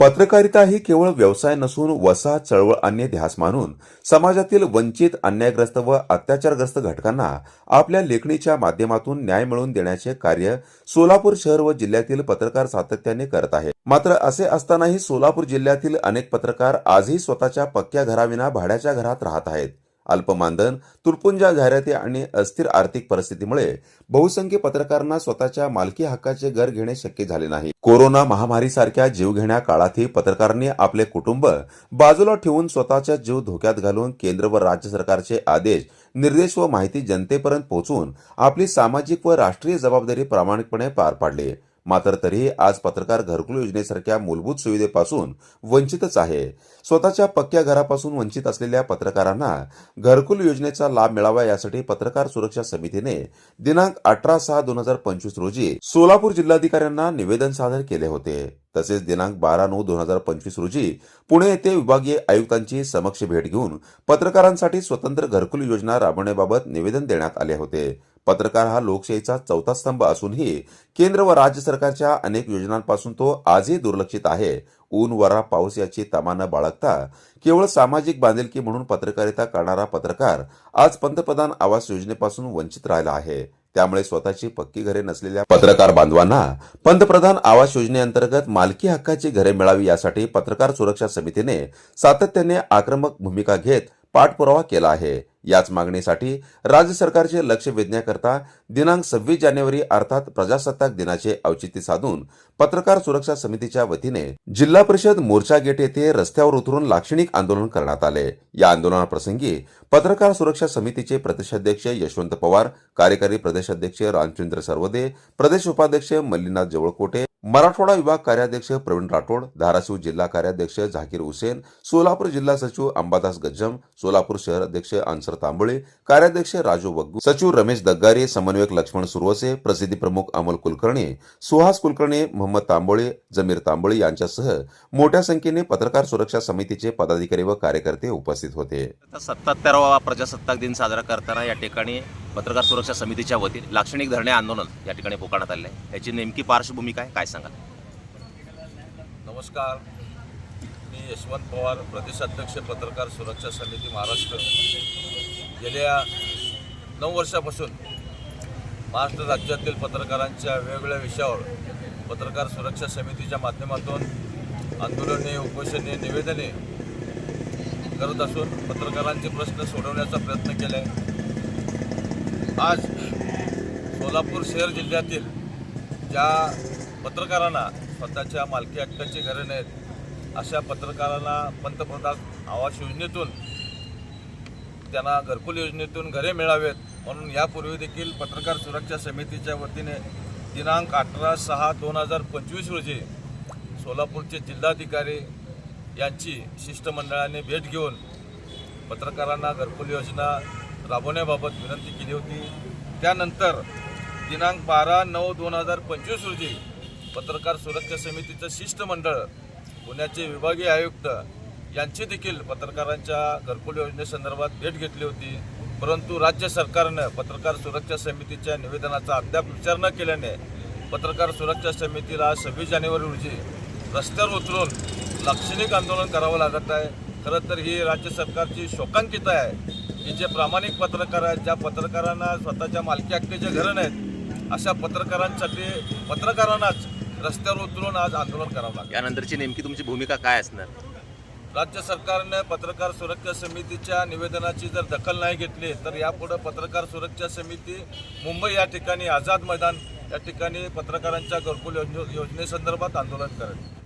पत्रकारिता ही केवळ व्यवसाय नसून वसा चळवळ अन्य ध्यास मानून समाजातील वंचित अन्यायग्रस्त व अत्याचारग्रस्त घटकांना आपल्या लेखणीच्या माध्यमातून न्याय मिळवून देण्याचे कार्य सोलापूर शहर व जिल्ह्यातील पत्रकार सातत्याने करत आहेत मात्र असे असतानाही सोलापूर जिल्ह्यातील अनेक पत्रकार आजही स्वतःच्या पक्क्या घराविना भाड्याच्या घरात राहत आहेत. अल्पमानधन तुटपुंजा जाहिराती आणि अस्थिर आर्थिक परिस्थितीमुळे बहुसंख्य पत्रकारांना स्वतःच्या मालकी हक्काचे घर घेणे शक्य झाले नाही. कोरोना महामारीसारख्या जीवघेण्या काळातही पत्रकारांनी आपले कुटुंब बाजूला ठेवून स्वतःचा जीव धोक्यात घालून केंद्र व राज्य सरकारचे आदेश निर्देश व माहिती जनतेपर्यंत पोहोचून आपली सामाजिक व राष्ट्रीय जबाबदारी प्रामाणिकपणे पार पाडली. मात्र तरीही आज पत्रकार घरकुल योजनेसारख्या मूलभूत सुविधेपासून वंचितच आहे. स्वतःच्या पक्क्या घरापासून वंचित असलेल्या पत्रकारांना घरकुल योजनेचा लाभ मिळावा यासाठी पत्रकार सुरक्षा समितीने दिनांक अठरा सहा दोन हजार पंचवीस रोजी सोलापूर जिल्हाधिकाऱ्यांना निवेदन सादर केले होते. तसेच दिनांक बारा नऊ दोन हजार पंचवीस रोजी पुणे येथे विभागीय आयुक्तांची समक्ष भेट घेऊन पत्रकारांसाठी स्वतंत्र घरकुल योजना राबवण्याबाबत निवेदन देण्यात आले होते. पत्रकार हा लोकशाहीचा चौथा स्तंभ असूनही केंद्र व राज्य सरकारच्या अनेक योजनांपासून तो आजही दुर्लक्षित आहे. ऊन वरा पाऊस याची तमा न बाळगता केवळ सामाजिक बांधिलकी म्हणून पत्रकारिता करणारा पत्रकार आज पंतप्रधान आवास योजनेपासून वंचित राहिला आहे. त्यामुळे स्वतःची पक्की घरे नसलेल्या पत्रकार बांधवांना पंतप्रधान आवास योजनेअंतर्गत मालकी हक्काची घरे मिळावी यासाठी पत्रकार सुरक्षा समितीने सातत्याने आक्रमक भूमिका घेत पाठपुरावा केला आहे. याच मागणीसाठी राज्य सरकारचे लक्ष वेधण्याकरता दिनांक सव्वीस जानेवारी अर्थात प्रजासत्ताक दिनाचे औचित्य साधून पत्रकार सुरक्षा समितीच्या वतीने जिल्हा परिषद मोर्चा गेट येथे रस्त्यावर उतरून लाक्षणिक आंदोलन करण्यात आले. या आंदोलनाप्रसंगी पत्रकार सुरक्षा समितीचे प्रदेशाध्यक्ष यशवंत पवार कार्यकारी प्रदेशाध्यक्ष रामचंद्र सर्वदे प्रदेश उपाध्यक्ष मल्लीनाथ जवळकोटे मराठवाडा विभाग कार्याध्यक्ष प्रवीण राठोड धाराशिव जिल्हा कार्याध्यक्ष झाकीर हुसेन सोलापूर जिल्हा सचिव अंबादास गज्जम सोलापूर शहर अध्यक्ष अन्सर तांबळे कार्याध्यक्ष राजू बग्गू सचिव रमेश दग्गारे समन्वयक लक्ष्मण सुरवसे प्रसिद्धी प्रमुख अमोल कुलकर्णी सुहास कुलकर्णी मोहम्मद तांबोळे जमीर तांबोळे यांच्यासह मोठ्या संख्येने पत्रकार सुरक्षा समितीचे पदाधिकारी व कार्यकर्ते उपस्थित होते. आता प्रजासत्ताक दिन साजरा करताना या ठिकाणी पत्रकार सुरक्षा समितीच्या वतीने लाक्षणिक धरणे आंदोलन या ठिकाणी पुकारण्यात आले याची नेमकी पार्श्वभूमी काय? काय सांगा. नमस्कार. मी यशवंत पवार प्रदेशाध्यक्ष पत्रकार सुरक्षा समिती महाराष्ट्र. गेल्या नऊ वर्षापासून महाराष्ट्र राज्यातील पत्रकारांच्या वेगवेगळ्या विषयावर पत्रकार सुरक्षा समितीच्या माध्यमातून आंदोलने उपोषणे निवेदने करत असून पत्रकारांचे प्रश्न सोडवण्याचा प्रयत्न केला आहे आज सोलापूर शहर जिल्ह्यातील ज्या पत्रकारांना स्वतःच्या मालकी हक्काची घरे नाहीत अशा पत्रकारांना पंतप्रधान आवास योजनेतून त्यांना घरकुल योजनेतून घरे मिळावेत म्हणून यापूर्वी देखील पत्रकार सुरक्षा समितीच्या वतीने दिनांक अठरा सहा दोन हजार पंचवीस रोजी सोलापूरचे जिल्हाधिकारी यांची शिष्टमंडळाने भेट घेऊन पत्रकारांना घरकुल योजना राबवण्याबाबत विनंती केली होती. त्यानंतर दिनांक बारा नऊ दोन हजार पंचवीस रोजी पत्रकार सुरक्षा समितीचं शिष्टमंडळ पुण्याचे विभागीय आयुक्त यांची देखील पत्रकारांच्या घरकुल योजनेसंदर्भात भेट घेतली होती. परंतु राज्य सरकारनं पत्रकार सुरक्षा समितीच्या निवेदनाचा अद्याप विचार न केल्याने पत्रकार सुरक्षा समितीला सव्वीस जानेवारी रोजी रस्त्यावर उतरून लाक्षणिक आंदोलन करावं लागत आहे. खरं तर ही राज्य सरकारची शोकांकिता आहे. की जे प्रामाणिक पत्रकार आहेत ज्या पत्रकारांना स्वतःच्या मालकी हक्काचे घरं नाहीत अशा पत्रकारांसाठी पत्रकारांनाच रस्त्यावर उतरून आज आंदोलन करावं लागतं यानंतरची नेमकी तुमची भूमिका काय असणार? राज्य सरकारने पत्रकार सुरक्षा समितीच्या निवेदनाची जर दखल नाही घेतली तर यापुढे पत्रकार सुरक्षा समिती मुंबई या ठिकाणी आझाद मैदान या ठिकाणी पत्रकारांच्या घरकुल योजने योजनेसंदर्भात आंदोलन करेल.